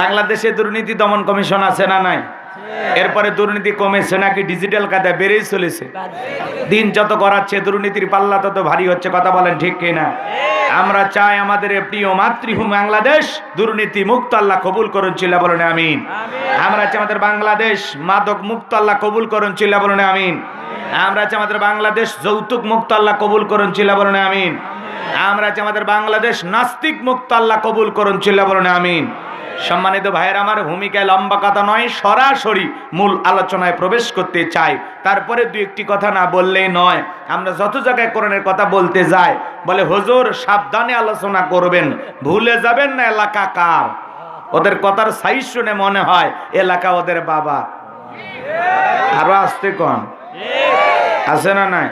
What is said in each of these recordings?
বাংলাদেশে দুর্নীতি দমন কমিশন আছে না নাই? এরপরে দুর্নীতি কমেছে নাকি ডিজিটাল কায়দা বেড়েই চলেছে। দিন যত গড়াচ্ছে, দুর্নীতির পাল্লা তত ভারী হচ্ছে, কথা বলেন ঠিক কিনা আমরা চাই আমাদের প্রিয় মাতৃভূমি বাংলাদেশ দুর্নীতি মুক্ত আল্লাহ কবুল করুন, চিল্লা বলেন, আমিন। আমরা চাই আমাদের বাংলাদেশ মাদক মুক্ত আল্লাহ কবুল করুন, চিল্লা বলেন, আমিন। আমরা চাই আমাদের বাংলাদেশ যৌতুক মুক্ত আল্লাহ কবুল করুন, চিল্লা বলেন, আমিন। আমরা চাই আমাদের বাংলাদেশ নাস্তিক মুক্ত আল্লাহ কবুল করুন, চিল্লা বলেন, আমিন। সম্মানিত ভাইয়ের, আমার ভূমিকায় লম্বা কথা নয়, সরাসরি মূল আলোচনায় প্রবেশ করতে চাই। তারপরে দু একটি কথা না বললেই নয়। আমরা যত জায়গায় কোরআনের কথা বলতে যাই, বলে হজুর সাবধানে আলোচনা করবেন, ভুলে যাবেন না এলাকা কার? ওদের কথার সাইজ শুনে মনে হয় এলাকা ওদের বাবা। আরও আসতে কম আছে না নাই?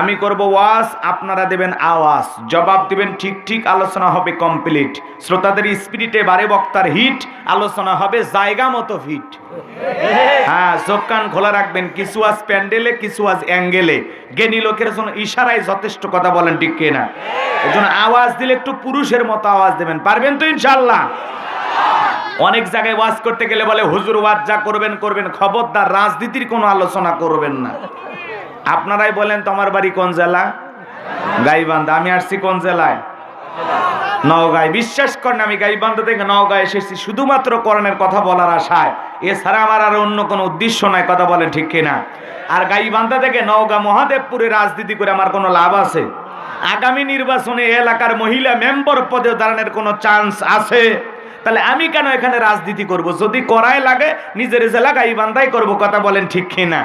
আমি করব ওয়াজ, আপনারা দেবেন আওয়াজ। জবাব দিবেন ঠিক ঠিক, আলোচনা হবে কমপ্লিট শ্রোতাদের স্পিরিটে বারে বক্তার হিট, আলোচনা হবে জায়গা মতো ফিট হ্যাঁ চোখ কান খোলা রাখবেন, কিছু আজ প্যান্ডেলে, কিছু আজ অ্যাঙ্গেলে। জ্ঞানী লোকের জন্য ইশারায় যথেষ্ট কথা বলেন, ঠিক কিনা? এই জন্য আওয়াজ দিলে একটু পুরুষের মতো আওয়াজ দেবেন। পারবেন তো ইনশাল্লাহ অনেক জায়গায় ওয়াজ করতে গেলে বলে, হুজুর, ওয়াজ যা করবেন করবেন। খবরদার রাজনীতির কোনো আলোচনা করবেন না। আপনারাই বলেন তোমার বাড়ি কোন জেলা? গাইবান্ধা। আমি আসছি কোন জেলায়? নওগাঁয়। বিশ্বাস করেন আমি গাইবান্ধা থেকে নওগাঁ এসেছি, শুধুমাত্র করণের কথা বলার আশায়। এছাড়া আমার আর অন্য কোনো উদ্দেশ্য নাই, কথা বলেন ঠিক কিনা? আর গাইবান্ধা থেকে নওগাঁ মহাদেবপুরে রাজনীতি করে আমার কোনো লাভ আছে? আগামী নির্বাচনে এলাকার মহিলা মেম্বার পদে দাঁড়ানোর কোনো চান্স আছে? তাহলে আমি কেন এখানে রাজনীতি করব? যদি করাই লাগে, নিজের জেলা গাইবান্ধাই করব, কথা বলেন ঠিক কিনা?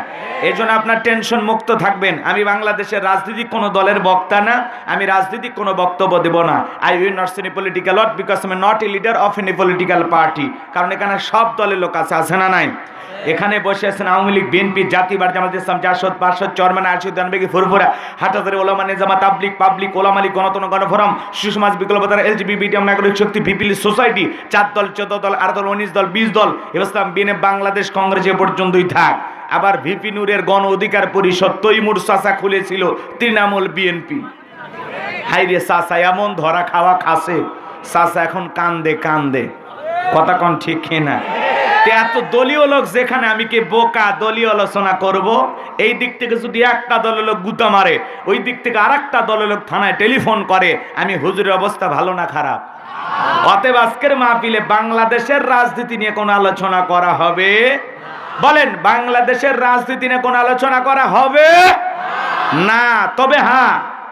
এই জন্য আপনার টেনশন মুক্ত থাকবেন। আমি বাংলাদেশের রাজনীতি কোনো দলের বক্তা না, আমি রাজনীতি কোনো বক্তব্য দেব না। আই উইল নট সিনি পলিটিক্যাল লট বিকজ আমি not a leader of any political party কারণ এখানে সব দলের লোক আছে আছে না নাই? এখানে বসে আছেন আওয়ামী লীগ, বিএনপি জাতিবার জামাত ইসলাম, জাসদ পার্ষদ চরমান আরশুদ, দানবেগি, ফুরফুরা, হাটাজারি, ওলামা, নিজামা তাবলিক পাবলিক ওলামালি গণতন গণফোরাম সমাজ বিকল্পতার বিডিএম, নাগরিক শক্তি পিপিলি সোসাইটি, চার দল, চোদ্দ দল, আট দল, উনিশ দল, বিশ দল ইসলাম বিনে বাংলাদেশ, কংগ্রেস এ পর্যন্তই থাক। আবার ভিপি নূরের গণ অধিকার পরিষদ তৈমুর চাচা খুলেছিল তৃণমূল বিএনপি। হাইরে চাচা এমন ধরা খাওয়া খাসে। চাচা এখন কান্দে কান্দে। কথা কন ঠিক না এত দলীয় লোক যেখানে আমি কে বোকা দলীয় আলোচনা করব? এই দিক থেকে যদি একটা দলের লোক গুতা মারে, ওই দিক থেকে আর একটা দলের লোক থানায় টেলিফোন করে, আমি হুজুরের অবস্থা ভালো না খারাপ? অতএব আজকের মাহফিলে বাংলাদেশের রাজনীতি নিয়ে কোনো আলোচনা করা হবে? বলেন, বাংলাদেশের রাজনীতি নিয়ে কোনো আলোচনা করা হবে? না। তবে হ্যাঁ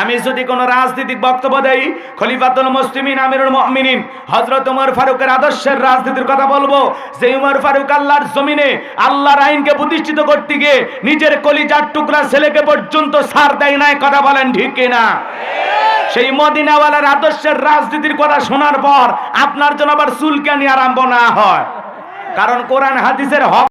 আমি যদি কোনো রাজনৈতিক বক্তব্য দেই, খলিফাতুল মুসলিমিন, আমিরুল মুমিনিন, হযরত ওমর ফারুকের আদর্শের রাজনীতির কথা বলব যে ওমর ফারুক আল্লাহর জমিনে আল্লাহর আইনকে প্রতিষ্ঠিত করতে গিয়ে নিজের কলিজার টুকরা ছেলেকে পর্যন্ত ছাড় দেয় নাই, কথা বলেন ঠিক কিনা সেই মদিনাওয়ালার আদর্শের রাজনীতির কথা শোনার পর আপনার জন্য আবার চুলকানি আরম্ভ না হয়। কারণ কোরআন হাদিসের হক